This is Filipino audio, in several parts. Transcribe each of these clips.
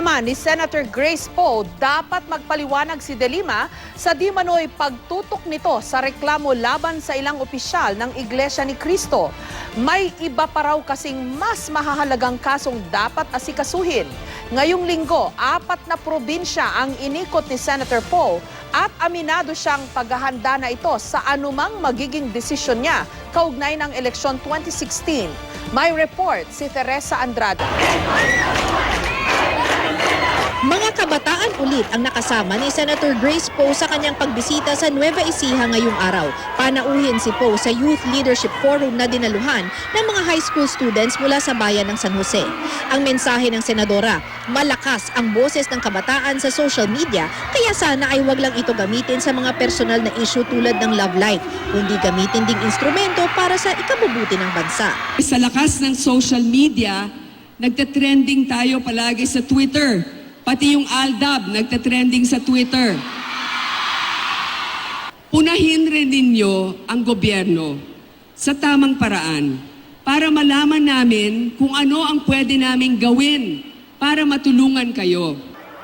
naman ni Senator Grace Poe, dapat magpaliwanag si De Lima sa di manoy pagtutok nito sa reklamo laban sa ilang opisyal ng Iglesia ni Cristo. May iba pa raw kasing mas mahahalagang kasong dapat asikasuhin. Ngayong linggo, apat na probinsya ang inikot ni Senator Poe at aminado siyang paghahanda na ito sa anumang magiging desisyon niya kaugnay ng eleksyon 2016. May report si Teresa Andrada. Ulit ang nakasama ni Senator Grace Poe sa kanyang pagbisita sa Nueva Ecija ngayong araw. Panauhin si Poe sa Youth Leadership Forum na dinaluhan ng mga high school students mula sa bayan ng San Jose. Ang mensahe ng senadora, malakas ang boses ng kabataan sa social media kaya sana ay wag lang ito gamitin sa mga personal na issue tulad ng love life, kundi gamitin ding instrumento para sa ikabubuti ng bansa. Sa lakas ng social media, nagte-trending tayo palagi sa Twitter. Pati yung ALDAB, nagte-trending sa Twitter. Punahin rin ninyo ang gobyerno sa tamang paraan para malaman namin kung ano ang pwede naming gawin para matulungan kayo.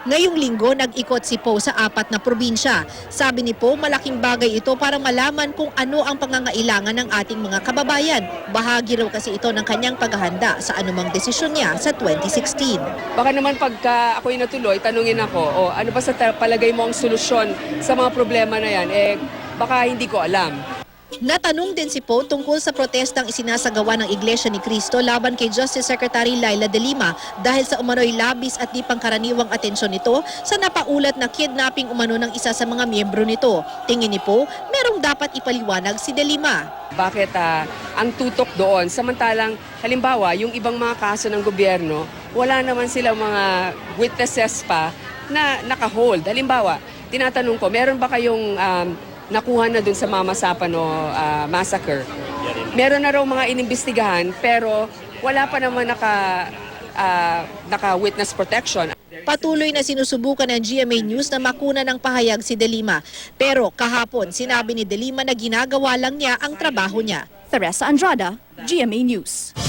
Ngayong linggo, nag-ikot si Poe sa apat na probinsya. Sabi ni Poe, malaking bagay ito para malaman kung ano ang pangangailangan ng ating mga kababayan. Bahagi raw kasi ito ng kanyang paghahanda sa anumang desisyon niya sa 2016. Baka naman pagka ako'y natuloy, tanungin ako, o ano ba sa palagay mo ang solusyon sa mga problema na yan? Eh, baka hindi ko alam. Natanong din si Poe tungkol sa protestang isinasagawa ng Iglesia ni Cristo laban kay Justice Secretary Laila de Lima dahil sa umano'y labis at di pangkaraniwang atensyon nito sa napaulat na kidnapping umano ng isa sa mga miyembro nito. Tingin ni Poe, merong dapat ipaliwanag si de Lima. Bakit ah, ang tutok doon? Samantalang, halimbawa, yung ibang mga kaso ng gobyerno, wala naman silang mga witnesses pa na naka-hold. Halimbawa, tinatanong ko, meron ba kayong um, nakuha na dun sa Mama Sapano ah, massacre? Meron na raw mga inimbestigahan, pero wala pa naman naka, ah, naka-witness protection. Patuloy na sinusubukan ng GMA News na makuna ng pahayag si De Lima. Pero kahapon, sinabi ni De Lima na ginagawa lang niya ang trabaho niya. Teresa Andrada, GMA News.